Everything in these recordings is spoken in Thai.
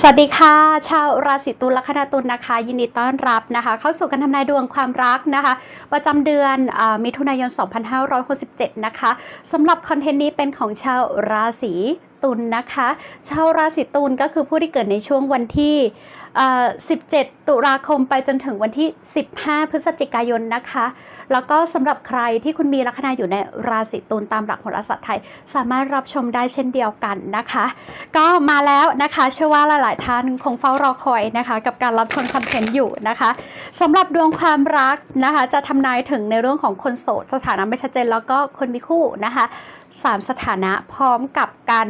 สวัสดีค่ะ ชาวราศีตุลลัคนาตุลนะคะ ยินดีต้อนรับนะคะ เข้าสู่การทำนายดวงความรักนะคะ ประจำเดือนอมิถุนายน 2567 นะคะสำหรับคอนเทนต์นี้เป็นของชาวราศีตุลนะคะ ชาวราศีตุลก็คือผู้ที่เกิดในช่วงวันที่ 17 ตุลาคมไปจนถึงวันที่ 15 พฤศจิกายนนะคะ แล้วก็สำหรับใครที่คุณมีลัคนาอยู่ในราศีตุลตามหลักโหราศาสตร์ไทย สามารถรับชมได้เช่นเดียวกันนะคะ ก็มาแล้วนะคะเชื่อว่าหลาย ๆ ท่านคงเฝ้ารอคอยนะคะ กับการรับชมคอนเทนต์อยู่นะคะสำหรับดวงความรักนะคะ จะทำนายถึงในเรื่องของคนโสดสถานะไม่ชัดเจนแล้วก็คนมีคู่นะคะสามสถานะพร้อมกับการ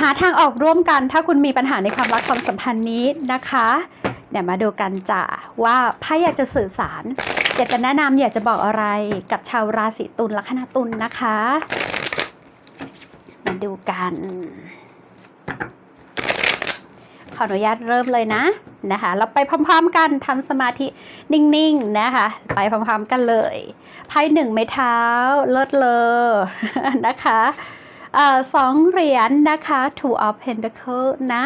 หาทางออกร่วมกัน ถ้าคุณมีปัญหาในความรักความสัมพันธ์นี้นะคะเดี๋ยวมาดูกันจ้ะว่าไพ่อยากจะสื่อสาร อยากจะแนะนำอยากจะบอกอะไรกับชาวราศีตุลลัคนาตุลนะคะ มาดูกัน ขออนุญาตเริ่มเลยนะ นะคะ เราไปพร้อมๆกันทำสมาธินิ่งๆนะคะ ไปพร้อมๆกันเลยไพ่หนึ่งไม้เท้าเลิศเลอนะคะอสองเหรียญนะคะ two of pentacles นะ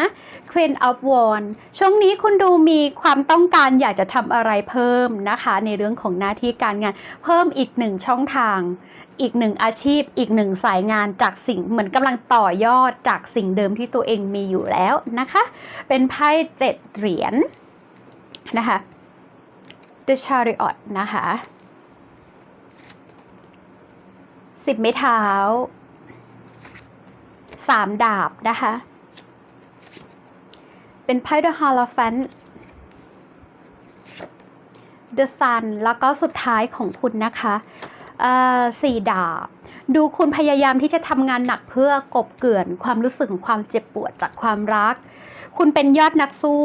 queen of wands ช่วงนี้คุณดูมีความต้องการอยากจะทำอะไรเพิ่มนะคะ ในเรื่องของหน้าที่การงานเพิ่มอีกหนึ่งช่องทางอีกหนึ่งอาชีพอีกหนึ่งสายงานจากสิ่งเหมือนกำลังต่อยอดจากสิ่งเดิมที่ตัวเองมีอยู่แล้วนะคะ เป็นไพ่เจ็ดเหรียญนะคะ The Chariot นะคะสิบไม้เท้าสามดาบนะคะ เป็นไพ่ The Hierophant The Sun แล้วก็สุดท้ายของคุณนะคะ สี่ดาบ ดูคุณพยายามที่จะทำงานหนักเพื่อกบเกลื่อนความรู้สึกของความเจ็บปวดจากความรัก คุณเป็นยอดนักสู้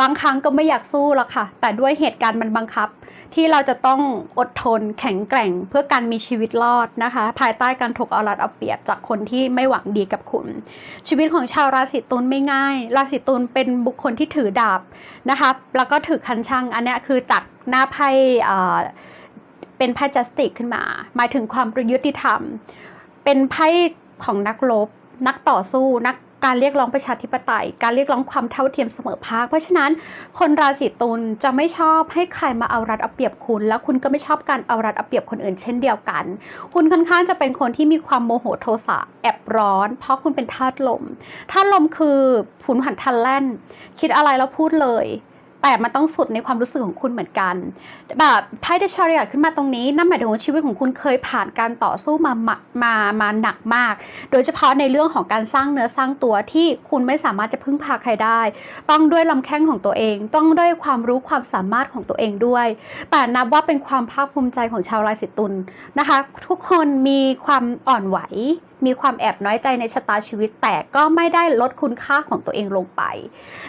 บางครั้งก็ไม่อยากสู้หรอกค่ะ แต่ด้วยเหตุการณ์มันบังคับ ที่เราจะต้องอดทนแข็งแกร่งเพื่อการมีชีวิตรอดนะคะ ภายใต้การถูกเอารัดเอาเปรียบจากคนที่ไม่หวังดีกับคุณ ชีวิตของชาวราศีตุลไม่ง่าย ราศีตุลเป็นบุคคลที่ถือดาบนะคะแล้วก็ถือคันช่างอันนี้คือจากหน้าไพ่อ่า เป็นไพ่จัสติกขึ้นมา หมายถึงความประยุติธรรม เป็นไพ่ของนักรบนักต่อสู้นักการเรียกร้องประชาธิปไตย การเรียกร้องความเท่าเทียมเสมอภาค เพราะฉะนั้นคนราศีตุลจะไม่ชอบให้ใครมาเอารัดเอาเปรียบคุณ แล้วคุณก็ไม่ชอบการเอารัดเอาเปรียบคนอื่นเช่นเดียวกัน คุณค่อนข้างจะเป็นคนที่มีความโมโหโทสะแอบร้อน เพราะคุณเป็นธาตุลมธาตุลมคือผุนหันทันแล่น คิดอะไรแล้วพูดเลย แต่มันต้องสุดในความรู้สึกของคุณเหมือนกันแบบไพ่เดชาริอตขึ้นมาตรงนี้นั่นหมายถึงว่าชีวิตของคุณเคยผ่านการต่อสู้มามามามาหนักมาก โดยเฉพาะในเรื่องของการสร้างเนื้อสร้างตัวที่คุณไม่สามารถจะพึ่งพาใครได้ ต้องด้วยลำแข้งของตัวเอง ต้องด้วยความรู้ความสามารถของตัวเองด้วย แต่นับว่าเป็นความภาคภูมิใจของชาวราศีตุลนะคะ ทุกคนมีความอ่อนไหว มีความแอบน้อยใจในชะตาชีวิต แต่ก็ไม่ได้ลดคุณค่าของตัวเองลงไป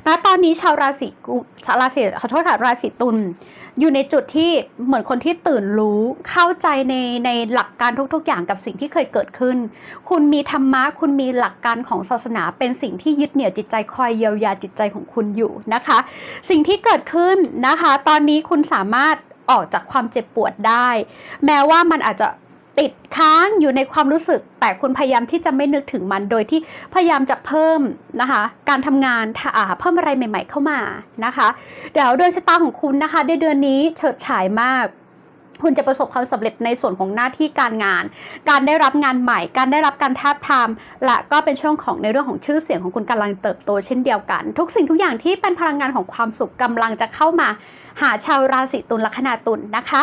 นะตอนนี้ชาวราศีชาวราศีขอโทษค่ะราศีตุลอยู่ในจุดที่เหมือนคนที่ตื่นรู้เข้าใจในในหลักการทุก ๆ อย่างกับสิ่งที่เคยเกิดขึ้น คุณมีธรรมะคุณมีหลักการของศาสนา เป็นสิ่งที่ยึดเหนี่ยวจิตใจคอยเยียวยาจิตใจของคุณอยู่นะคะ สิ่งที่เกิดขึ้นนะคะ ตอนนี้คุณสามารถออกจากความเจ็บปวดได้ แม้ว่ามันอาจจะ ติดค้างอยู่ในความรู้สึก แต่คุณพยายามที่จะไม่นึกถึงมันโดยที่พยายามจะเพิ่มนะคะ การทำงานถ่าเพิ่มอะไรใหม่ ๆ เข้ามานะคะ เดี๋ยวโดยชะตาของคุณนะคะในเดือนนี้เฉิดฉายมาก คุณจะประสบความสำเร็จในส่วนของหน้าที่การงาน การได้รับงานใหม่ การได้รับการทาบทามและก็เป็นช่วงของในเรื่องของชื่อเสียงของคุณกำลังเติบโตเช่นเดียวกัน ทุกสิ่งทุกอย่างที่เป็นพลังงานของความสุขกำลังจะเข้ามา หาชาวราศีตุลลัคนาตุลนะคะ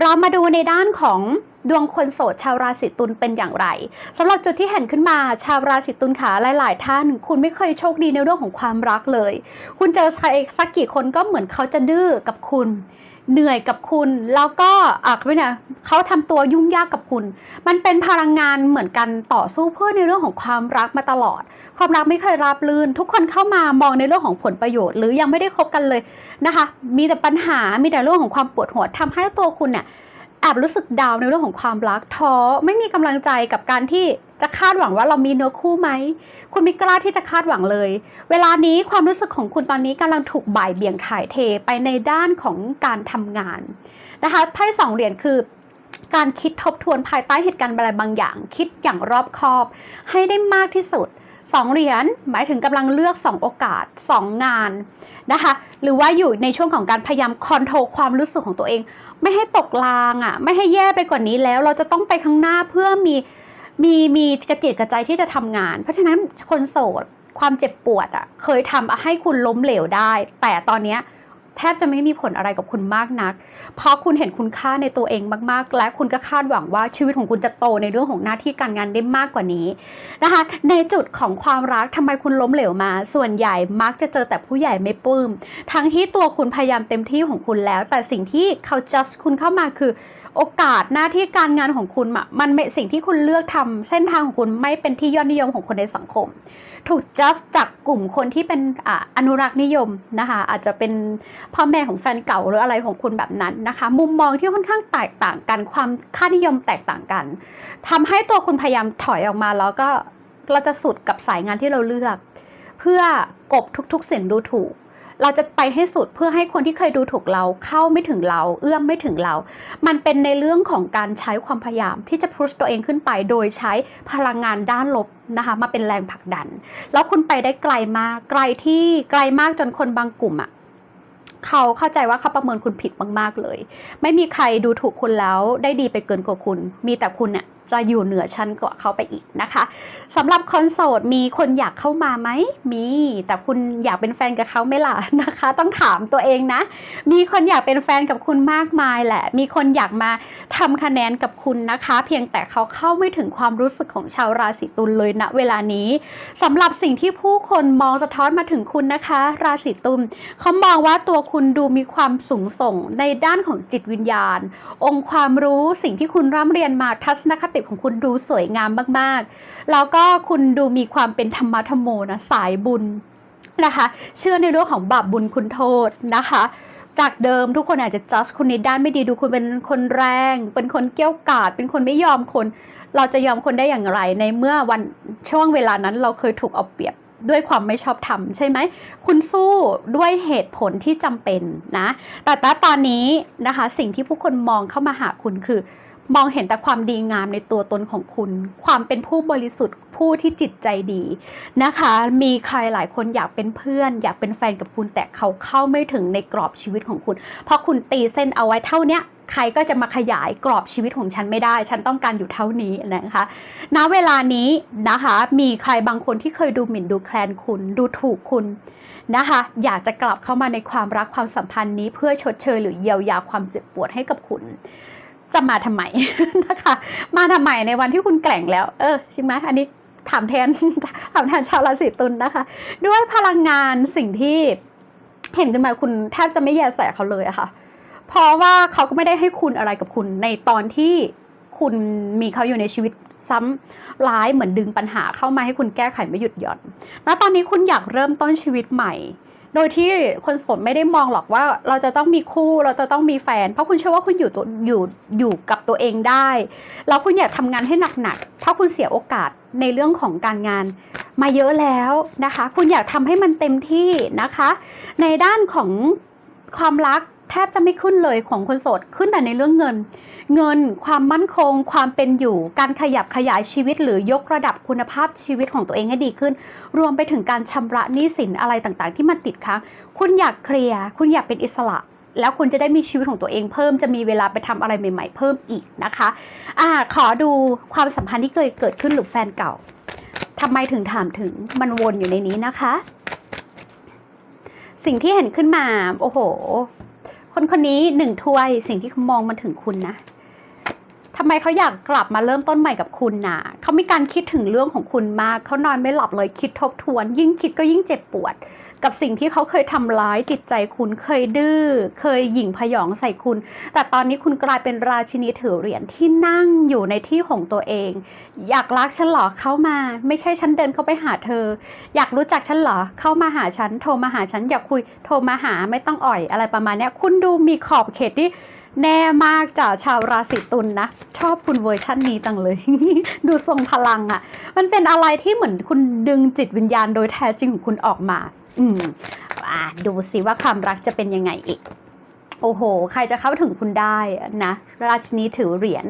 เรามาดูในด้านของดวงคนโสดชาวราศีตุลเป็นอย่างไรสำหรับจุดที่เห็นขึ้นมาชาวราศีตุลขาหลาย ๆ ท่าน คุณไม่เคยโชคดีในเรื่องของความรักเลย คุณเจอใครสักกี่คนก็เหมือนเขาจะดื้อกับคุณ เหนื่อยกับคุณ แล้วก็อะเขาเนี่ยเขาทำตัวยุ่งยากกับคุณ มันเป็นพลังงานเหมือนกันต่อสู้เพื่อในเรื่องของความรักมาตลอด ความรักไม่เคยราบลื่น ทุกคนเข้ามามองในเรื่องของผลประโยชน์ หรือยังไม่ได้คบกันเลยนะคะ มีแต่ปัญหามีแต่เรื่องของความปวดหัวทำให้ตัวคุณเนี่ย บรู้สึกดาวน์ในเรื่องของความรักท้อไม่มีกำลังใจกับการที่จะคาดหวังว่าเรามีเนื้อคู่ไหม คุณไม่กล้าที่จะคาดหวังเลย เวลานี้ความรู้สึกของคุณตอนนี้กำลังถูกบ่ายเบี่ยงถ่ายเทไปในด้านของการทำงานนะคะไพ่สองเหรียญคือการคิดทบทวนภายใต้เหตุการณ์อะไรบางอย่าง คิดอย่างรอบคอบ ให้ได้มากที่สุด สองเหรียญหมายถึงกำลังเลือกสองโอกาสสองงานนะคะ หรือว่าอยู่ในช่วงของการพยายามคอนโทรลความรู้สึกของตัวเอง ไม่ให้ตกลางอะไม่ให้แย่ไปกว่านนี้แล้ว เราจะต้องไปข้างหน้าเพื่อมีมีมีกระจิตกระใจที่จะทำงาน เพราะฉะนั้นคนโสดความเจ็บปวดอะเคยทำให้คุณล้มเหลวได้ แต่ตอนเนี้ย แทบจะไม่มีผลอะไรกับคุณมากนัก เพราะคุณเห็นคุณค่าในตัวเองมากๆ และคุณก็คาดหวังว่าชีวิตของคุณจะโตในเรื่องของหน้าที่การงานได้มากกว่านี้นะคะ ในจุดของความรักทำไมคุณล้มเหลวมา ส่วนใหญ่มักจะเจอแต่ผู้ใหญ่ไม่ปลื้ม ทั้งที่ตัวคุณพยายามเต็มที่ของคุณแล้ว แต่สิ่งที่เขา just คุณเข้ามาคือโอกาสหน้าที่การงานของคุณมันไม่สิ่งที่คุณเลือกทำเส้นทางของคุณไม่เป็นที่ยอดนิยมของคนในสังคม ถูกจัดจากกลุ่มคนที่เป็นอาอนุรักษ์นิยมนะคะอาจจะเป็นพ่อแม่ของแฟนเก่าหรืออะไรของคุณแบบนั้นนะคะ มุมมองที่ค่อนข้างแตกต่างกันความค่านิยมแตกต่างกันทำให้ตัวคุณพยายามถอยออกมาแล้วก็เราจะสุดกับสายงานที่เราเลือก เพื่อกบทุกๆเสียงดูถูก เราจะไปให้สุดเพื่อให้คนที่เคยดูถูกเราเข้าไม่ถึงเรา เอื้อมไม่ถึงเรา มันเป็นในเรื่องของการใช้ความพยายามที่จะพุชตัวเองขึ้นไป โดยใช้พลังงานด้านลบนะคะมาเป็นแรงผลักดัน แล้วคุณไปได้ไกลมากไกลที่ไกลมากจนคนบางกลุ่มอะ่ะ เขาเข้าใจว่าเขาประเมินคุณผิดมาก ๆ เลย ไม่มีใครดูถูกคุณแล้วได้ดีไปเกินกว่าคุณ มีแต่คุณเนี่ยจะอยู่เหนือชั้นกว่าเขาไปอีกนะคะสำหรับคอนโสดมีคนอยากเข้ามาไหมมี แต่คุณอยากเป็นแฟนกับเขาไหมล่ะนะคะ ต้องถามตัวเองนะ มีคนอยากเป็นแฟนกับคุณมากมายแหละ มีคนอยากมาทำคะแนนกับคุณนะคะ เพียงแต่เขาเข้าไม่ถึงความรู้สึกของชาวราศีตุลเลยณเวลานี้สำหรับสิ่งที่ผู้คนมองสะท้อนมาถึงคุณนะคะ ราศีตุลเขามองว่าตัวคุณดูมีความสูงส่งในด้านของจิตวิญญาณ องค์ความรู้สิ่งที่คุณร่ำเรียนมาทัศนคติของคุณดูสวยงามมากๆ แล้วก็คุณดูมีความเป็นธรรมะธรรมโมนะสายบุญนะคะ เชื่อในเรื่องของบาปบุญคุณโทษนะคะจากเดิมทุกคนอาจจะจัดคุณในด้านไม่ดีดูคุณเป็นคนแรง เป็นคนเกี้ยวกาดเป็นคนไม่ยอมคน เราจะยอมคนได้อย่างไรในเมื่อวันช่วงเวลานั้นเราเคยถูกเอาเปรียบ ด้วยความไม่ชอบธรรมใช่ไหม คุณสู้ด้วยเหตุผลที่จำเป็นนะ แต่ณตอนนี้นะคะ สิ่งที่ผู้คนมองเข้ามาหาคุณคือ มองเห็นแต่ความดีงามในตัวตนของคุณ ความเป็นผู้บริสุทธิ์ผู้ที่จิตใจดีนะคะ มีใครหลายคนอยากเป็นเพื่อน อยากเป็นแฟนกับคุณแต่เขาเข้าไม่ถึงในกรอบชีวิตของคุณ เพราะคุณตีเส้นเอาไว้เท่านี้ ใครก็จะมาขยายกรอบชีวิตของฉันไม่ได้ ฉันต้องการอยู่เท่านี้นะคะ ณ เวลานี้นะคะ มีใครบางคนที่เคยดูหมิ่นดูแคลนคุณ ดูถูกคุณนะคะ อยากจะกลับเข้ามาในความรักความสัมพันธ์นี้เพื่อชดเชยหรือเยียวยาความเจ็บปวดให้กับคุณจะมาทำไมนะคะ มาทำไมในวันที่คุณแกล่งแล้ว เออใช่ไหมอันนี้ถามแทนถามแทนชาวราศีตุลนะคะ ด้วยพลังงานสิ่งที่เห็นขึ้นมาคุณแทบจะไม่แยแสเขาเลยอะค่ะ เพราะว่าเขาก็ไม่ได้ให้คุณอะไรกับคุณในตอนที่คุณมีเขาอยู่ในชีวิตซ้ำร้ายเหมือนดึงปัญหาเข้ามาให้คุณแก้ไขไม่หยุดหย่อน แล้วตอนนี้คุณอยากเริ่มต้นชีวิตใหม่ โดยที่คนโสดไม่ได้มองหรอกว่าเราจะต้องมีคู่เราจะต้องมีแฟน เพราะคุณเชื่อว่าคุณอยู่ตัวอยู่อยู่กับตัวเองได้ แล้วคุณอยากทำงานให้หนักๆ เพราะคุณเสียโอกาสในเรื่องของการงานมาเยอะแล้วนะคะ คุณอยากทำให้มันเต็มที่นะคะ ในด้านของความรัก แทบจะไม่ขึ้นเลยของคนโสดขึ้นแต่ในเรื่องเงิน เงินความมั่นคง ความเป็นอยู่ การขยับขยายชีวิต หรือยกระดับคุณภาพชีวิตของตัวเองให้ดีขึ้น รวมไปถึงการชำระหนี้สินอะไรต่างๆ ที่มันติดค้างคุณอยากเคลียร์คุณอยากเป็นอิสระ แล้วคุณจะได้มีชีวิตของตัวเองเพิ่มจะมีเวลาไปทำอะไรใหม่ ๆ เพิ่มอีกนะคะอ่าขอดูความสัมพันธ์ที่เคยเกิดขึ้นหรือแฟนเก่าทำไมถึงถามถึงมันวนอยู่ในนี้นะคะ สิ่งที่เห็นขึ้นมาโอ้โห คนคนนี้หนึ่งถ้วยสิ่งที่เขามองมาถึงคุณนะทำไมเขาอยากกลับมาเริ่มต้นใหม่กับคุณนะเขามีการคิดถึงเรื่องของคุณมากเขานอนไม่หลับเลยคิดทบทวน ยิ่งคิดก็ยิ่งเจ็บปวด กับสิ่งที่เขาเคยทำร้ายจิตใจคุณเคยดื้อเคยหยิ่งพยองใส่คุณ แต่ตอนนี้คุณกลายเป็นราชินีถือเหรียญที่นั่งอยู่ในที่ของตัวเอง อยากรักฉันเหรอเข้ามา ไม่ใช่ฉันเดินเข้าไปหาเธอ อยากรู้จักฉันเหรอเข้ามาหาฉัน โทรมาหาฉันอยากคุยโทรมาหาไม่ต้องอ่อยอะไรประมาณนี้คุณดูมีขอบเขตที่แน่มากจากชาวราศีตุลนนะ ชอบคุณเวอร์ชั่นนี้จังเลย ดูทรงพลังอะ่ะ มันเป็นอะไรที่เหมือนคุณดึงจิตวิญญาณโดยแท้จริงของคุณออกมา อืมอ่าดูสิว่าความรักจะเป็นยังไงอีก โอ้โห ใครจะเข้าถึงคุณได้นะ ราชินีถือเหรียญ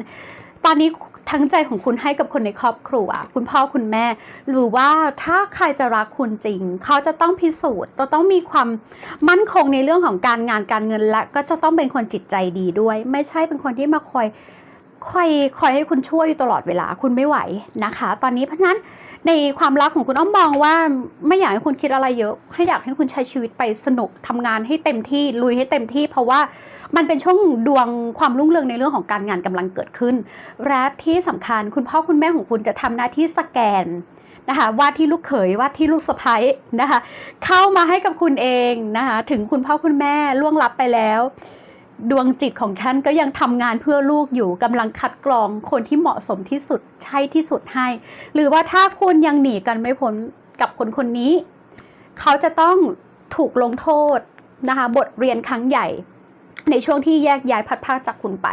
ตอนนี้ทั้งใจของคุณให้กับคนในครอบครัว คุณพ่อคุณแม่ หรือว่าถ้าใครจะรักคุณจริง เขาจะต้องพิสูจน์จะต้องมีความมั่นคงในเรื่องของการงานการเงินและ ก็จะต้องเป็นคนจิตใจดีด้วย ไม่ใช่เป็นคนที่มาคอยคอยคอยให้คุณช่วยอยู่ตลอดเวลาคุณไม่ไหวนะคะ ตอนนี้เพราะนั้น ในความรักของคุณอ้อมมองว่าไม่อยากให้คุณคิดอะไรเยอะให้อยากให้คุณใช้ชีวิตไปสนุกทำงานให้เต็มที่ลุยให้เต็มที่ เพราะว่ามันเป็นช่วงดวงความรุ่งเรืองในเรื่องของการงานกำลังเกิดขึ้น และที่สำคัญคุณพ่อคุณแม่ของคุณจะทำหน้าที่สแกนนะคะว่าที่ลูกเขยว่าที่ลูกสะใภ้นะคะ เข้ามาให้กับคุณเองนะคะถึงคุณพ่อคุณแม่ล่วงลับไปแล้ว ดวงจิตของท่านก็ยังทำงานเพื่อลูกอยู่กำลังคัดกรองคนที่เหมาะสมที่สุดใช่ที่สุดให้ หรือว่าถ้าคุณยังหนีกันไม่พ้นกับคนคนนี้ เขาจะต้องถูกลงโทษนะคะบทเรียนครั้งใหญ่ ในช่วงที่แยกย้ายพัดพากจากคุณไป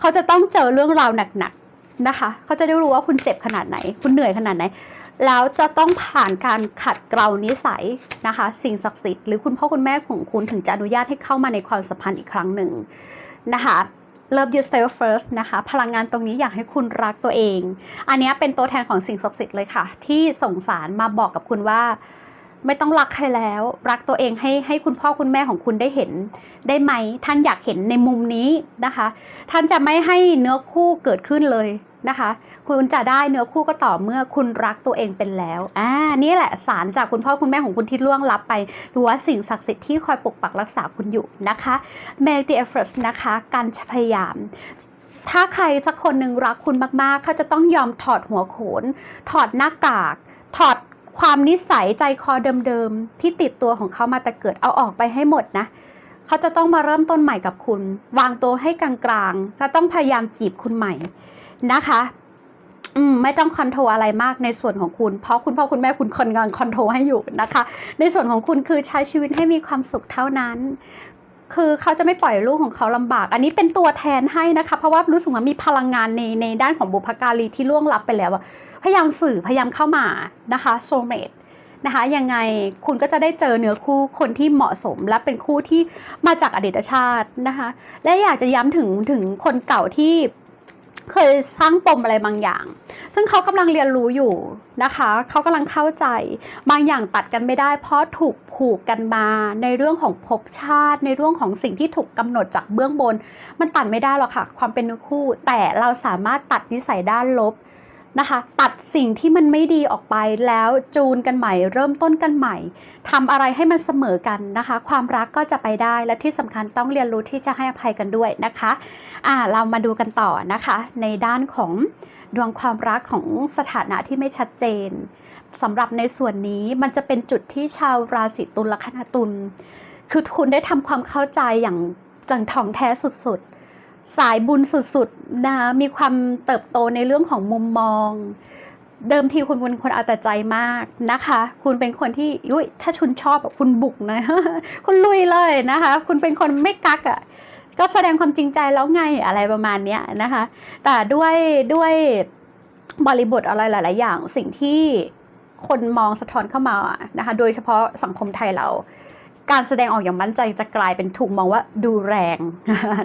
เขาจะต้องเจอเรื่องราวหนักๆนะคะ เขาจะได้รู้ว่าคุณเจ็บขนาดไหน คุณเหนื่อยขนาดไหน แล้วจะต้องผ่านการขัดเกลานิสัยนะคะ สิ่งศักดิ์สิทธิ์หรือคุณพ่อคุณแม่ของคุณถึงจะอนุญาตให้เข้ามาในความสัมพันธ์อีกครั้งหนึ่งนะคะ Love yourself first นะคะ พลังงานตรงนี้อยากให้คุณรักตัวเอง อันนี้เป็นตัวแทนของสิ่งศักดิ์สิทธิ์เลยค่ะ ที่ส่งสารมาบอกกับคุณว่า ไม่ต้องรักใครแล้ว รักตัวเองให้ให้คุณพ่อคุณแม่ของคุณได้เห็น ได้ไหม ท่านอยากเห็นในมุมนี้นะคะ ท่านจะไม่ให้เนื้อคู่เกิดขึ้นเลย นะคะ คุณจะได้เนื้อคู่ก็ต่อเมื่อคุณรักตัวเองเป็นแล้วอ่านี่แหละสารจากคุณพ่อคุณแม่ของคุณที่ล่วงลับไป หรือว่าสิ่งศักดิ์สิทธิ์ที่คอยปกปักรักษาคุณอยู่นะคะ make the effort นะคะ การพยายามถ้าใครสักคนหนึ่งรักคุณมากๆ เขาจะต้องยอมถอดหัวโขน ถอดหน้ากาก ถอดความนิสัยใจคอเดิมๆ ที่ติดตัวของเขามาแต่เกิดเอาออกไปให้หมดนะ เขาจะต้องมาเริ่มต้นใหม่กับคุณ วางตัวให้กลางๆ จะต้องพยายามจีบคุณใหม่ นะคะ อืมไม่ต้องคอนโทรลอะไรมากในส่วนของคุณ เพราะคุณพ่อคุณแม่คุณคนกำลังคอนโทรลให้อยู่นะคะ ในส่วนของคุณคือใช้ชีวิตให้มีความสุขเท่านั้นคือเขาจะไม่ปล่อยลูกของเขาลำบาก อันนี้เป็นตัวแทนให้นะคะ เพราะว่ารู้สึกว่ามีพลังงานในในด้านของบุพการีที่ล่วงลับไปแล้วพยายามสื่อพยายามเข้ามานะคะโซเมตนะคะยังไงคุณก็จะได้เจอเนื้อคู่คนที่เหมาะสมและเป็นคู่ที่มาจากอดีตชาตินะคะ และอยากจะย้ำถึงถึงคนเก่าที่ เคยสร้างปมอะไรบางอย่าง ซึ่งเขากำลังเรียนรู้อยู่นะคะ เขากำลังเข้าใจ บางอย่างตัดกันไม่ได้ เพราะถูกผูกกันมาในเรื่องของภพชาติ ในเรื่องของสิ่งที่ถูกกำหนดจากเบื้องบน มันตัดไม่ได้หรอกค่ะ ความเป็นคู่ แต่เราสามารถตัดนิสัยด้านลบ นะคะ ตัดสิ่งที่มันไม่ดีออกไปแล้วจูนกันใหม่ เริ่มต้นกันใหม่ทำอะไรให้มันเสมอกันนะคะ ความรักก็จะไปได้และที่สำคัญต้องเรียนรู้ที่จะให้อภัยกันด้วยนะคะอ่าเรามาดูกันต่อนะคะ ในด้านของดวงความรักของสถานะที่ไม่ชัดเจนสำหรับในส่วนนี้มันจะเป็นจุดที่ชาวราศีตุลลัคนาตุลคือคุณได้ทำความเข้าใจอย่างอย่างถ่องแท้สุดๆ สายบุญสุดๆนะมีความเติบโตในเรื่องของมุมมอง เดิมทีคุณเป็นคนเอาแต่ใจมากนะคะ คุณเป็นคนที่ยุ้ยถ้าคุณชอบอะคุณบุกนะคุณลุยเลยนะคะ คุณเป็นคนไม่กักอะ่ะก็แสดงความจริงใจแล้วไงอะไรประมาณเนี้ยนะคะ แต่ด้วยด้วยบริบทอะไรหลาย ๆ อย่างสิ่งที่คนมองสะท้อนเข้ามานะคะ โดยเฉพาะสังคมไทยเรา การแสดงออกอย่างมั่นใจจะกลายเป็นถูกมองว่าดูแรง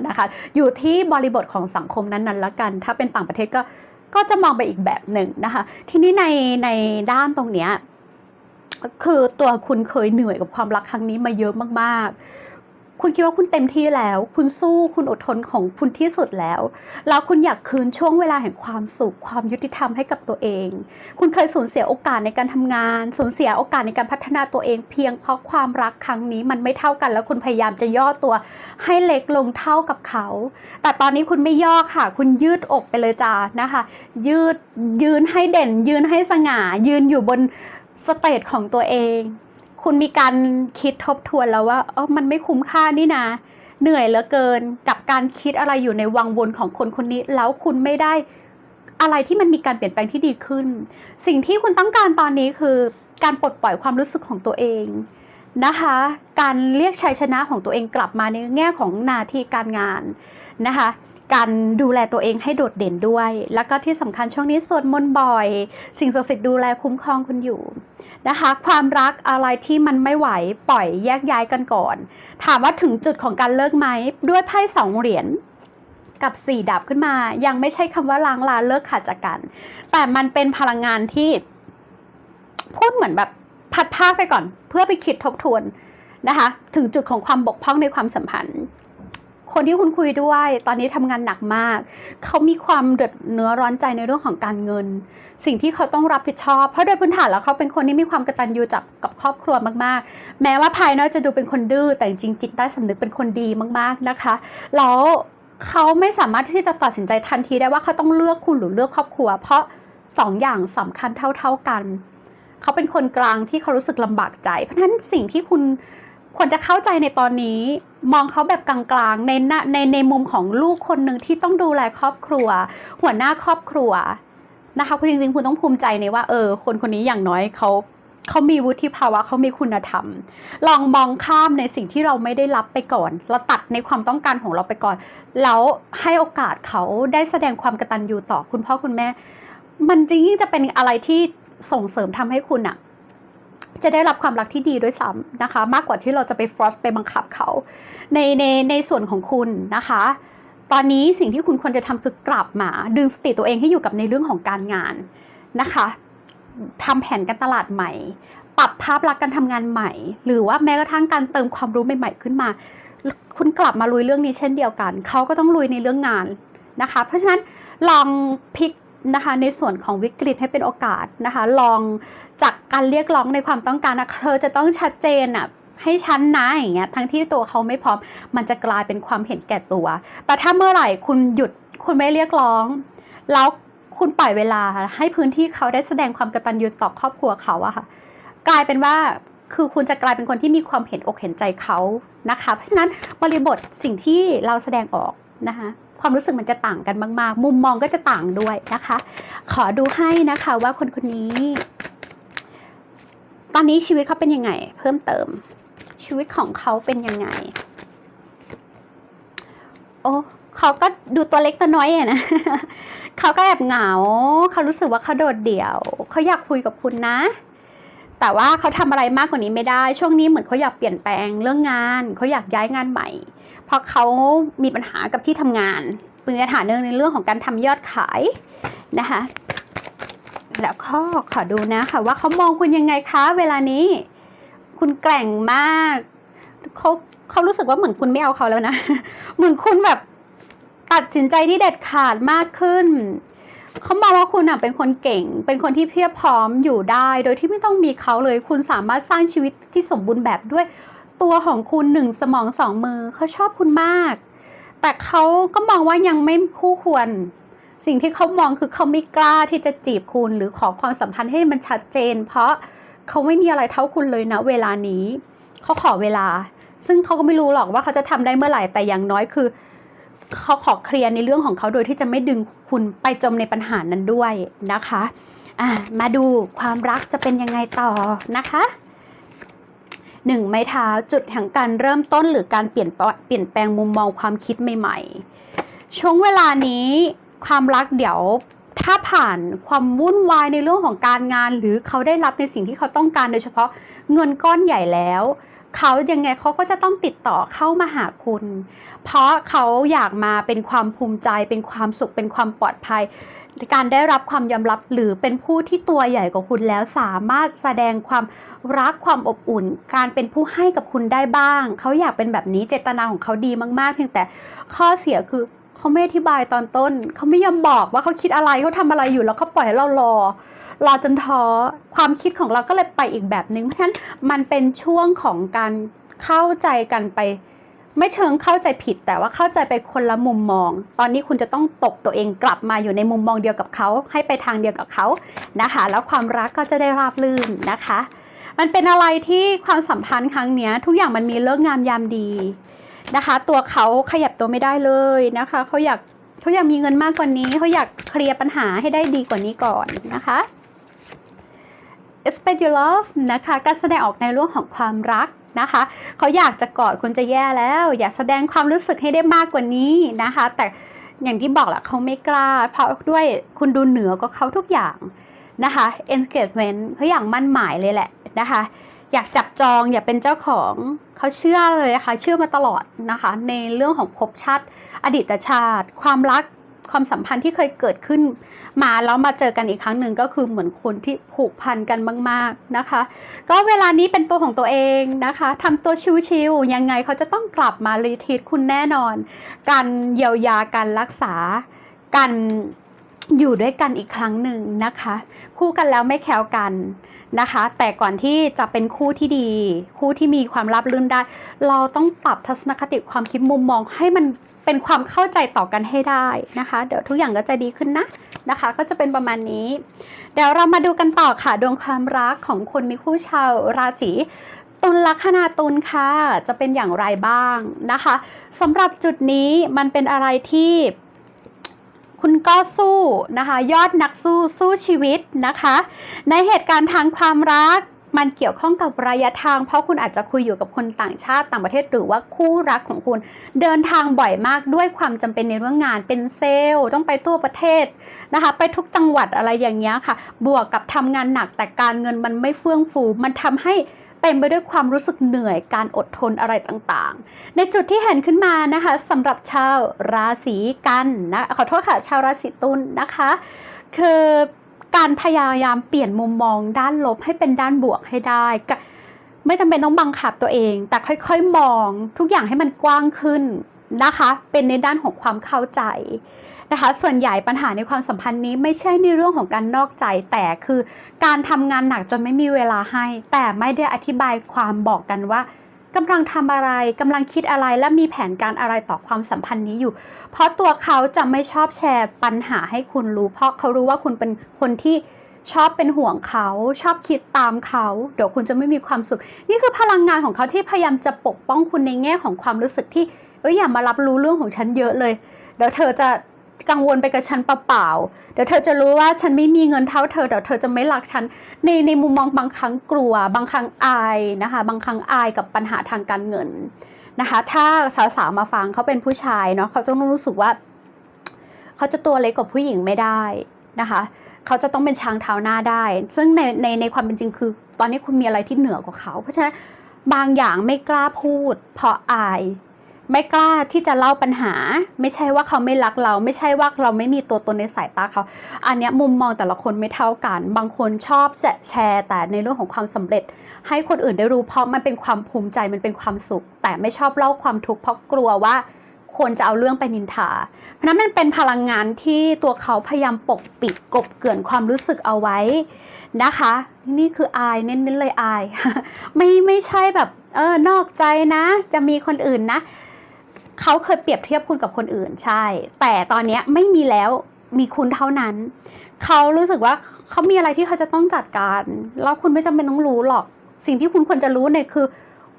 นะคะอยู่ที่บริบทของสังคมนั้นๆแล้วกัน ถ้าเป็นต่างประเทศก็ก็จะมองไปอีกแบบหนึ่งนะคะ ทีนี้ในในด้านตรงเนี้ยคือตัวคุณเคยเหนื่อยกับความรักครั้งนี้มาเยอะมากๆ คุณคิดว่าคุณเต็มที่แล้ว คุณสู้คุณอดทนของคุณที่สุดแล้ว แล้วคุณอยากคืนช่วงเวลาแห่งความสุข ความยุติธรรมให้กับตัวเอง คุณเคยสูญเสียโอกาสในการทำงาน สูญเสียโอกาสในการพัฒนาตัวเอง เพียงเพราะความรักครั้งนี้มันไม่เท่ากัน แล้วคุณพยายามจะย่อตัวให้เล็กลงเท่ากับเขา แต่ตอนนี้คุณไม่ย่อค่ะ คุณยืดอกไปเลยจ้านะคะ ยืดยืนให้เด่น ยืนให้สง่า ยืนอยู่บนสเตจของตัวเอง คุณมีการคิดทบทวนแล้วว่าเออมันไม่คุ้มค่านี่นะ เหนื่อยเหลือเกินกับการคิดอะไรอยู่ในวังวนของคนคนนี้ แล้วคุณไม่ได้อะไรที่มันมีการเปลี่ยนแปลงที่ดีขึ้น สิ่งที่คุณต้องการตอนนี้คือ การปลดปล่อยความรู้สึกของตัวเองนะคะ การเรียกชัยชนะของตัวเองกลับมาในแง่ของหนาทีการงานนะคะ การดูแลตัวเองให้โดดเด่นด้วย แล้วก็ที่สำคัญช่วงนี้สวดมนต์บ่อย สิ่งศักดิ์สิทธิ์ดูแลคุ้มครองคุณอยู่นะคะ ความรักอะไรที่มันไม่ไหวปล่อยแยกย้ายกันก่อน ถามว่าถึงจุดของการเลิกไหมด้วยไพ่สองเหรียญกับสี่ดับขึ้นมา ยังไม่ใช่คำว่าล้างลาเลิกขาดจากกัน แต่มันเป็นพลังงานที่พูดเหมือนแบบพัดภาคไปก่อน เพื่อไปคิดทบทวนนะคะ ถึงจุดของความบกพร่องในความสัมพันธ์ คนที่คุณคุยด้วยตอนนี้ทำงานหนักมาก เขามีความเดือดเนื้อร้อนใจในเรื่องของการเงิน สิ่งที่เขาต้องรับผิดชอบ เพราะโดยพื้นฐานแล้วเขาเป็นคนที่มีความกตัญญูกับกับครอบครัวมากๆ แม้ว่าภายนอกจะดูเป็นคนดื้อแต่จริงจิตใต้สำนึกเป็นคนดีมากๆนะคะแล้วเขาไม่สามารถที่จะตัดสินใจทันทีได้ว่าเขาต้องเลือกคุณหรือเลือกครอบครัว เพราะสองอย่างสำคัญเท่า ๆกัน เขาเป็นคนกลางที่เขารู้สึกลำบากใจ เพราะฉะนั้นสิ่งที่คุณควรจะเข้าใจในตอนนี้ มองเขาแบบกลางๆในหน้าในในมุมของลูกคนหนึ่งที่ต้องดูแลครอบครัว หัวหน้าครอบครัวนะคะคุณจริงๆคุณต้องภูมิใจในว่าเออ คนคนนี้อย่างน้อยเขาเขามีวุฒิภาวะเขามีคุณธรรม ลองมองข้ามในสิ่งที่เราไม่ได้รับไปก่อน เราตัดในความต้องการของเราไปก่อน แล้วให้โอกาสเขาได้แสดงความกตัญญูต่อคุณพ่อคุณแม่ มันจริงๆจะเป็นอะไรที่ส่งเสริมทำให้คุณอะ จะได้รับความรักที่ดีด้วยซ้ำนะคะ มากกว่าที่เราจะไปฟรอสไปบังคับเขา ในในในส่วนของคุณนะคะ ตอนนี้สิ่งที่คุณควรจะทำคือกลับมา ดึงสติตัวเองให้อยู่กับในเรื่องของการงานนะคะทำแผนการตลาดใหม่ ปรับภาพลักษณ์การทำงานใหม่ หรือว่าแม้กระทั่งการเติมความรู้ใหม่ ๆ ขึ้นมา คุณกลับมาลุยเรื่องนี้เช่นเดียวกัน เขาก็ต้องลุยในเรื่องงานนะคะ เพราะฉะนั้นลองพลิก นะคะในส่วนของวิกฤตให้เป็นโอกาสนะคะ ลองจากการเรียกร้องในความต้องการนะเธอจะต้องชัดเจนอะให้ฉันนะอย่างเงี้ยทั้งที่ตัวเขาไม่พร้อมมันจะกลายเป็นความเห็นแก่ตัว แต่ถ้าเมื่อไหร่คุณหยุดคุณไม่เรียกร้อง แล้วคุณปล่อยเวลาให้พื้นที่เขาได้แสดงความกตัญญูต่อครอบครัวเขาอะค่ะ กลายเป็นว่าคือคุณจะกลายเป็นคนที่มีความเห็นอกเห็นใจเขานะคะ เพราะฉะนั้นบริบทสิ่งที่เราแสดงออกนะคะ ความรู้สึกมันจะต่างกันมาก ๆ มุมมองก็จะต่างด้วยนะคะ ขอดูให้นะคะว่าคนคนนี้ ตอนนี้ชีวิตเขาเป็นยังไง เพิ่มเติม ชีวิตของเขาเป็นยังไง โอ้เขาก็ดูตัวเล็กตัวน้อยอะนะเขาก็แอบเหงา เขารู้สึกว่าเขาโดดเดี่ยว เขาอยากคุยกับคุณนะ แต่ว่าเขาทำอะไรมากกว่านี้ไม่ได้ ช่วงนี้เหมือนเขาอยากเปลี่ยนแปลงเรื่องงานเขาอยากย้ายงานใหม่ เพราะเขามีปัญหากับที่ทำงานมีปัญหาเนื่องในเรื่องของการทำยอดขายนะคะแล้วก็ขอดูนะค่ะว่าเขามองคุณยังไงคะเวลานี้ คุณแกร่งมากเขาเขารู้สึกว่าเหมือนคุณไม่เอาเขาแล้วนะ เหมือนคุณแบบตัดสินใจที่เด็ดขาดมากขึ้น เขามองว่าคุณอะเป็นคนเก่ง เป็นคนที่เพียบพร้อมอยู่ได้ โดยที่ไม่ต้องมีเขาเลย คุณสามารถสร้างชีวิตที่สมบูรณ์แบบด้วย ตัวของคุณหนึ่งสมองสองมือเขาชอบคุณมาก แต่เขาก็มองว่ายังไม่คู่ควร สิ่งที่เขามองคือเขาไม่กล้าที่จะจีบคุณหรือขอความสัมพันธ์ให้มันชัดเจน เพราะเขาไม่มีอะไรเท่าคุณเลยนะเวลานี้ เขาขอเวลา ซึ่งเขาก็ไม่รู้หรอกว่าเขาจะทำได้เมื่อไหร่แต่อย่างน้อยคือ เขาขอเคลียร์ในเรื่องของเขาโดยที่จะไม่ดึงคุณไปจมในปัญหานั้นด้วยนะคะะมาดูความรักจะเป็นยังไงต่อนะคะหนึ่งไม้เท้าจุดแห่งการเริ่มต้นหรือการเปลี่ยนเปลี่ยนแปลงมุมมองความคิดใหม่ ๆ ช่วงเวลานี้ความรักเดี๋ยวถ้าผ่านความวุ่นวายในเรื่องของการงาน หรือเขาได้รับในสิ่งที่เขาต้องการโดยเฉพาะเงินก้อนใหญ่แล้ว เขายังไงเขาก็จะต้องติดต่อเข้ามาหาคุณ เพราะเขาอยากมาเป็นความภูมิใจ เป็นความสุขเป็นความปลอดภัย การได้รับความยอมรับหรือเป็นผู้ที่ตัวใหญ่กว่าคุณแล้วสามารถแสดงความรักความอบอุ่น การเป็นผู้ให้กับคุณได้บ้าง เขาอยากเป็นแบบนี้เจตนาของเขาดีมาก ๆ เพียงแต่ข้อเสียคือ เขาไม่อธิบายตอนต้น เขาไม่ยอมบอกว่าเขาคิดอะไรเขาทำอะไรอยู่แล้วเขาปล่อยให้เรารอรอจนท้อความคิดของเราก็เลยไปอีกแบบนึงเพราะฉะนั้นมันเป็นช่วงของการเข้าใจกันไป ไม่เชิงเข้าใจผิด แต่ว่าเข้าใจไปคนละมุมมอง ตอนนี้คุณจะต้องตบตัวเองกลับมาอยู่ในมุมมองเดียวกับเขาให้ไปทางเดียวกับเขานะคะ แล้วความรักก็จะได้ราบรื่นนะคะ มันเป็นอะไรที่ความสัมพันธ์ครั้งนี้ทุกอย่างมันมีเลิกงามยามดี นะคะ ตัวเขาขยับตัวไม่ได้เลยนะคะเขาอยากเขาอยากมีเงินมากกว่านี้เขาอยากเคลียร์ปัญหาให้ได้ดีกว่านี้ก่อนนะคะ expect your love นะคะการแสดงออกในเรื่องของความรักนะคะเขาอยากจะกอดคุณจะแย่แล้ว อยากแสดงความรู้สึกให้ได้มากกว่านี้นะคะ แต่อย่างที่บอกแหละเขาไม่กล้า เพราะด้วยคุณดูเหนือกว่าเขาทุกอย่างนะคะ engagement เขาอยากมั่นหมายเลยแหละนะคะ อยากจับจองอยากเป็นเจ้าของเขาเชื่อเลยค่ะเชื่อมาตลอดนะคะ ในเรื่องของภพชาติอดีตชาติ ความรักความสัมพันธ์ที่เคยเกิดขึ้นมาแล้วมาเจอกันอีกครั้งหนึ่งก็คือเหมือนคนที่ผูกพันกันมากๆนะคะ ก็เวลานี้เป็นตัวของตัวเองนะคะทำตัวชิวๆยังไงเขาจะต้องกลับมารีทีทคุณแน่นอน การเยียวยาการรักษาการอยู่ด้วยกันอีกครั้งหนึ่งนะคะ คู่กันแล้วไม่แคล้วกัน นะคะ แต่ก่อนที่จะเป็นคู่ที่ดี คู่ที่มีความราบรื่นได้ เราต้องปรับทัศนคติความคิดมุมมองให้มันเป็นความเข้าใจต่อกันให้ได้นะคะ เดี๋ยวทุกอย่างก็จะดีขึ้นนะนะคะ ก็จะเป็นประมาณนี้ เดี๋ยวเรามาดูกันต่อค่ะดวงความรักของคนมีคู่ชาวราศีตุลลัคนาตุลค่ะ จะเป็นอย่างไรบ้างนะคะสำหรับจุดนี้มันเป็นอะไรที่ คุณก็สู้นะคะ ยอดนักสู้สู้ชีวิตนะคะ ในเหตุการณ์ทางความรักมันเกี่ยวข้องกับระยะทาง เพราะคุณอาจจะคุยอยู่กับคนต่างชาติต่างประเทศหรือว่าคู่รักของคุณ เดินทางบ่อยมากด้วยความจำเป็นในเรื่องงานเป็นเซลล์ ต้องไปทั่วประเทศนะคะ ไปทุกจังหวัดอะไรอย่างเงี้ยค่ะ บวกกับทำงานหนักแต่การเงินมันไม่เฟื่องฟูมันทำให้ ต็มไปด้วยความรู้สึกเหนื่อยการอดทนอะไรต่างๆ ในจุดที่เห็นขึ้นมานะคะสำหรับชาวราศีกันนะขอโทษค่ะชาวราศีตุลนะคะ คือการพยายามเปลี่ยนมุมมองด้านลบให้เป็นด้านบวกให้ได้ไม่จำเป็นต้องบังคับตัวเอง แต่ค่อยๆมองทุกอย่างให้มันกว้างขึ้นนะคะ เป็นในด้านของความเข้าใจ นะคะ ส่วนใหญ่ปัญหาในความสัมพันธ์นี้ไม่ใช่ในเรื่องของการนอกใจแต่คือการทำงานหนักจนไม่มีเวลาให้ แต่ไม่ได้อธิบายความบอกกันว่ากำลังทำอะไรกำลังคิดอะไรและมีแผนการอะไรต่อความสัมพันธ์นี้อยู่ เพราะตัวเขาจะไม่ชอบแชร์ปัญหาให้คุณรู้ เพราะเขารู้ว่าคุณเป็นคนที่ชอบเป็นห่วงเขาชอบคิดตามเขาเดี๋ยวคุณจะไม่มีความสุข นี่คือพลังงานของเขาที่พยายามจะปกป้องคุณในแง่ของความรู้สึกที่เอ้ยอย่ามารับรู้เรื่องของฉันเยอะเลยเดี๋ยวเธอจะ กังวลไปกับฉันเปล่าๆเดี๋ยวเธอจะรู้ว่าฉันไม่มีเงินเท่าเธอเดี๋ยวเธอจะไม่รักฉันในในมุมมองบางครั้งกลัว บางครั้งอายนะคะบางครั้งอายกับปัญหาทางการเงินนะคะถ้าสาวๆมาฟังเขาเป็นผู้ชายเนาะเขาต้องรู้สึกว่า เขาจะตัวเล็กกว่าผู้หญิงไม่ได้นะคะเขาจะต้องเป็นช้างเท้าหน้าได้ ซึ่งในในในความเป็นจริงคือ ตอนนี้คุณมีอะไรที่เหนือกว่าเขา เพราะฉะนั้นบางอย่างไม่กล้าพูด เพราะอาย ไม่กล้าที่จะเล่าปัญหา ไม่ใช่ว่าเขาไม่รักเรา ไม่ใช่ว่าเราไม่มีตัวตนในสายตาเขา อันนี้มุมมองแต่ละคนไม่เท่ากัน บางคนชอบจะแชร์แต่ในเรื่องของความสำเร็จ ให้คนอื่นได้รู้เพราะมันเป็นความภูมิใจมันเป็นความสุข แต่ไม่ชอบเล่าความทุกข์เพราะกลัวว่าคนจะเอาเรื่องไปนินทา เพราะฉะนั้นมันเป็นพลังงานที่ตัวเขาพยายามปกปิดกบเกลื่อนความรู้สึกเอาไว้นะคะ นี่คืออายเน้นๆเลยอาย ไม่ไม่ใช่แบบเออนอกใจนะ จะมีคนอื่นนะ เขาเคยเปรียบเทียบคุณกับคนอื่นใช่ แต่ตอนเนี้ไม่มีแล้วมีคุณเท่านั้น เขารู้สึกว่าเขามีอะไรที่เขาจะต้องจัดการ แล้วคุณไม่จำเป็นต้องรู้หรอก สิ่งที่คุณควรจะรู้เนี่ยคือ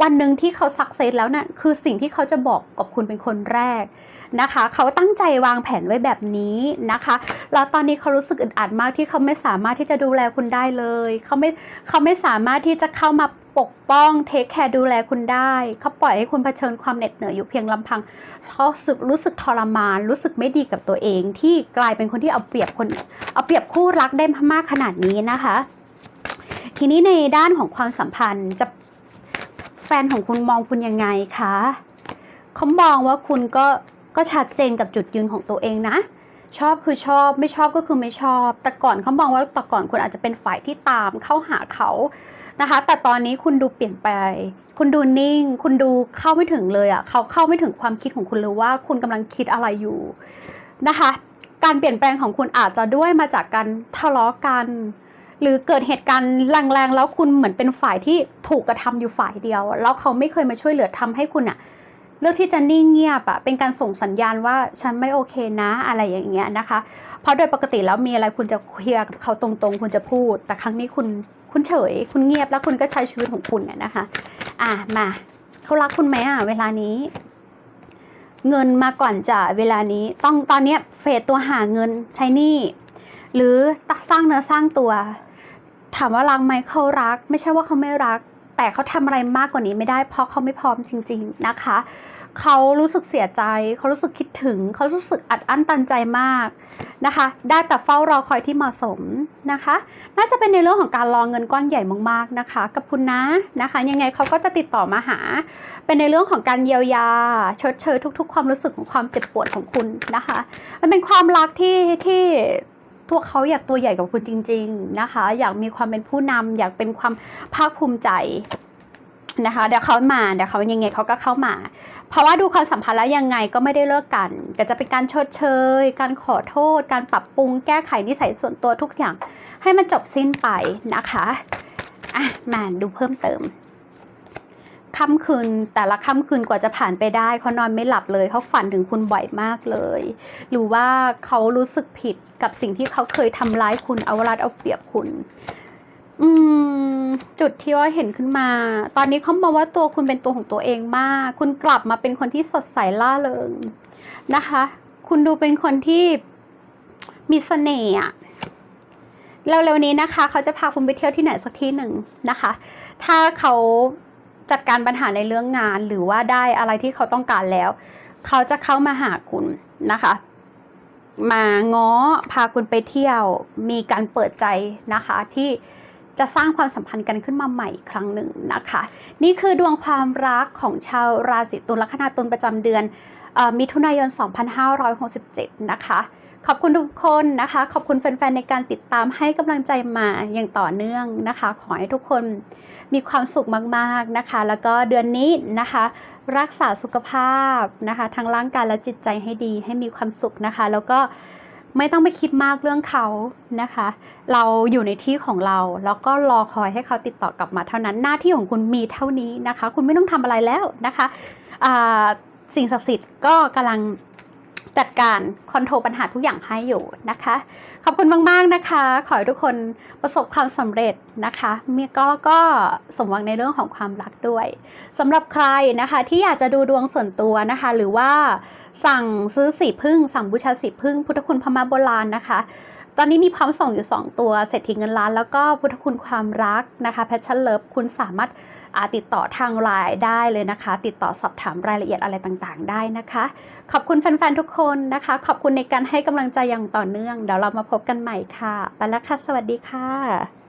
วันหนึ่งที่เขาสักเซสแล้วนะ่ะคือสิ่งที่เขาจะบอกกับคุณเป็นคนแรกนะคะ เขาตั้งใจวางแผนไว้แบบนี้นะคะแล้วตอนนี้เขารู้สึกอึดอัดมากที่เขาไม่สามารถที่จะดูแลคุณได้เลยเขาไม่เขาไม่สามารถที่จะเข้ามาปกป้องเทคแคร์ดูแลคุณได้เขาปล่อยให้คุณเผชิญความเหน็ดเหนื่อยอยู่เพียงลำพังเขาสึกรู้สึกทรมาน รู้สึกไม่ดีกับตัวเอง ที่กลายเป็นคนที่เอาเปรียบคนเอาเปรียบคู่รักได้มากขนาดนี้นะคะ ทีนี้ในด้านของความสัมพันธ์จะ แฟนของคุณมองคุณยังไงคะเขามองว่าคุณก็ก็ชัดเจนกับจุดยืนของตัวเองนะ ชอบคือชอบไม่ชอบก็คือไม่ชอบ แต่ก่อนเขามองว่าแต่ก่อนคุณอาจจะเป็นฝ่ายที่ตามเข้าหาเขานะคะ แต่ตอนนี้คุณดูเปลี่ยนไป คุณดูนิ่ง คุณดูเข้าไม่ถึงเลยอะ่ะเขาเข้าไม่ถึงความคิดของคุณเลยว่าคุณกำลังคิดอะไรอยู่นะคะ การเปลี่ยนแปลงของคุณอาจจะด้วยมาจากการทะเลาะกัน หรือเกิดเหตุการณ์แรงๆแล้วคุณเหมือนเป็นฝ่ายที่ถูกกระทำอยู่ฝ่ายเดียว แล้วเขาไม่เคยมาช่วยเหลือทำให้คุณอะเลือกที่จะนิ่งเงียบอะเป็นการส่งสัญญาณว่าฉันไม่โอเคนะอะไรอย่างเงี้ยนะคะ เพราะโดยปกติแล้วมีอะไรคุณจะเคลียร์กับเขาตรงๆ คุณจะพูด แต่ครั้งนี้คุณคุณเฉย คุณเงียบแล้วคุณก็ใช้ชีวิตของคุณเนี่ยนะคะ อะมาเขารักคุณไหมอะเวลานี้ เงินมาก่อนจะเวลานี้ต้องตอนเนี้ยเฟสตัวหาเงินใช้หนี้หรือสร้างเนื้อสร้างตัว ถามว่ารักไหมเขารัก ไม่ใช่ว่าเขาไม่รัก แต่เขาทำอะไรมากกว่านี้ไม่ได้เพราะเขาไม่พร้อมจริง ๆนะคะ เขารู้สึกเสียใจ เขารู้สึกคิดถึง เขารู้สึกอัดอั้นตันใจมากนะคะ ได้แต่เฝ้ารอคอยที่เหมาะสมนะคะ น่าจะเป็นในเรื่องของการรอเงินก้อนใหญ่มากๆนะคะ กับคุณนะนะคะ ยังไงเขาก็จะติดต่อมาหา เป็นในเรื่องของการเยียวยา ชดเชยทุก ๆ ความรู้สึกของความเจ็บปวดของคุณนะคะ มันเป็นความรักที่ที่ ตัวเขาอยากตัวใหญ่กับคุณจริง ๆนะคะ อยากมีความเป็นผู้นำอยากเป็นความภาคภูมิใจนะคะเดี๋ยวเขามาเดี๋ยวเขายังไงเขาก็เข้ามา เพราะว่าดูความสัมพันธ์แล้วยังไงก็ไม่ได้เลิกกัน ก็จะเป็นการชดเชย การขอโทษ การปรับปรุงแก้ไขนิสัยส่วนตัวทุกอย่าง ให้มันจบสิ้นไปนะคะอะมาดูเพิ่มเติม ค่ำคืน แต่ละค่ำคืนกว่าจะผ่านไปได้เขานอนไม่หลับเลยเขาฝันถึงคุณบ่อยมากเลย หรือว่าเขารู้สึกผิดกับสิ่งที่เขาเคยทำร้ายคุณเอารัดเอาเปรียบคุณ อืม จุดที่ว่าเห็นขึ้นมา ตอนนี้เขาบอกว่าตัวคุณเป็นตัวของตัวเองมาก คุณกลับมาเป็นคนที่สดใสล่าเริงนะคะ คุณดูเป็นคนที่มีเสน่ห์อะเร็วๆนี้นะคะ เขาจะพาคุณไปเที่ยวที่ไหนสักที่หนึ่งนะคะ ถ้าเขา จัดการปัญหาในเรื่องงาน หรือว่าได้อะไรที่เขาต้องการแล้ว เขาจะเข้ามาหาคุณนะคะ มาง้อพาคุณไปเที่ยว มีการเปิดใจนะคะที่จะสร้างความสัมพันธ์กันขึ้นมาใหม่อีกครั้งหนึ่งนะคะ นี่คือดวงความรักของชาวราศีตุลลัคนาตุลประจำเดือนอมิถุนายน 2567 นะคะ ขอบคุณทุกคนนะคะ ขอบคุณแฟนๆในการติดตามให้กำลังใจมาอย่างต่อเนื่องนะคะ ขอให้ทุกคนมีความสุขมากๆนะคะ แล้วก็เดือนนี้นะคะ รักษาสุขภาพนะคะ ทั้งร่างกายและจิตใจให้ดีให้มีความสุขนะคะ แล้วก็ไม่ต้องไปคิดมากเรื่องเขานะคะ เราอยู่ในที่ของเรา แล้วก็รอคอยให้เขาติดต่อกลับมาเท่านั้นหน้าที่ของคุณมีเท่านี้นะคะ คุณไม่ต้องทำอะไรแล้วนะคะสิ่งศักดิ์สิทธิ์ก็กำลัง จัดการคอนโทรลปัญหาทุกอย่างให้อยู่นะคะ ขอบคุณมาก ๆ นะคะ ขอให้ทุกคนประสบความสำเร็จนะคะมีก็ก็สมหวังในเรื่องของความรักด้วยสำหรับใครนะคะที่อยากจะดูดวงส่วนตัวนะคะ หรือว่าสั่งซื้อสีพึ่ง สั่งบูชาสีพึ่ง พุทธคุณพม่าโบราณนะคะ ตอนนี้มีพร้อมส่งอยู่ 2 ตัวเศรษฐีเงินล้าน แล้วก็พุทธคุณความรักนะคะแพชชั่นเลิฟคุณสามารถติดต่อทางไลน์ได้เลยนะคะ ติดต่อสอบถามรายละเอียดอะไรต่างๆ ได้นะคะ ขอบคุณแฟนๆ ทุกคนนะคะ ขอบคุณในการให้กำลังใจอย่างต่อเนื่อง เดี๋ยวเรามาพบกันใหม่ค่ะ ไปแล้วค่ะ สวัสดีค่ะ